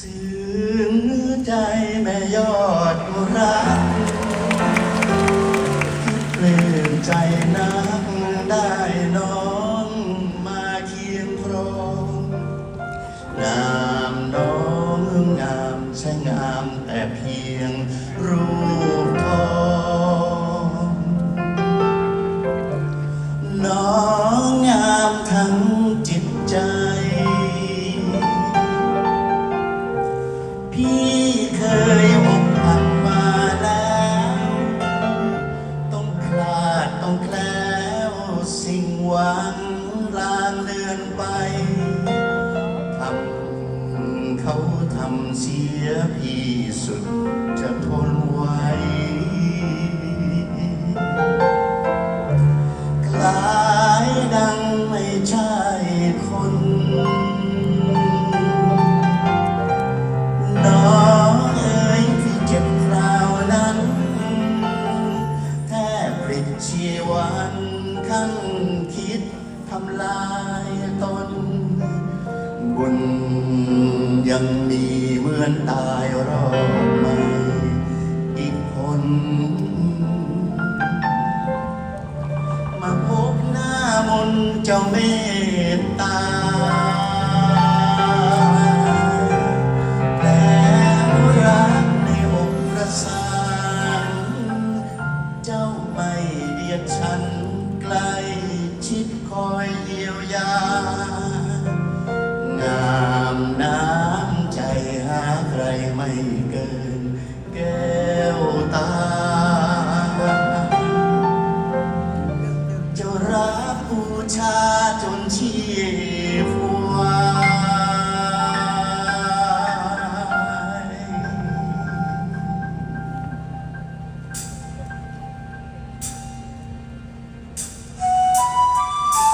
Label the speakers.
Speaker 1: สื่อใจแม่ยอดรักเปลืมใจนักได้น้องมาเคียงครองงามน้องงามใช่งามแต่เพียงรู้ เสียพี่สุดจะทนไหวคลายดังไม่ใช่คน น้องเอ๋ยที่เจ็บคราวนั้น แทบปลิดชีวันขั้นคิดทำลายตนบุญ ยังมีเหมือนตายรอบใหม่อีกคน มาพบหน้ามนเจ้าเมตตาแล้รักในอกประสานเจ้าไม่เดียดฉันใกล้ชิดคอยเยียวยา บูชาจนชีพ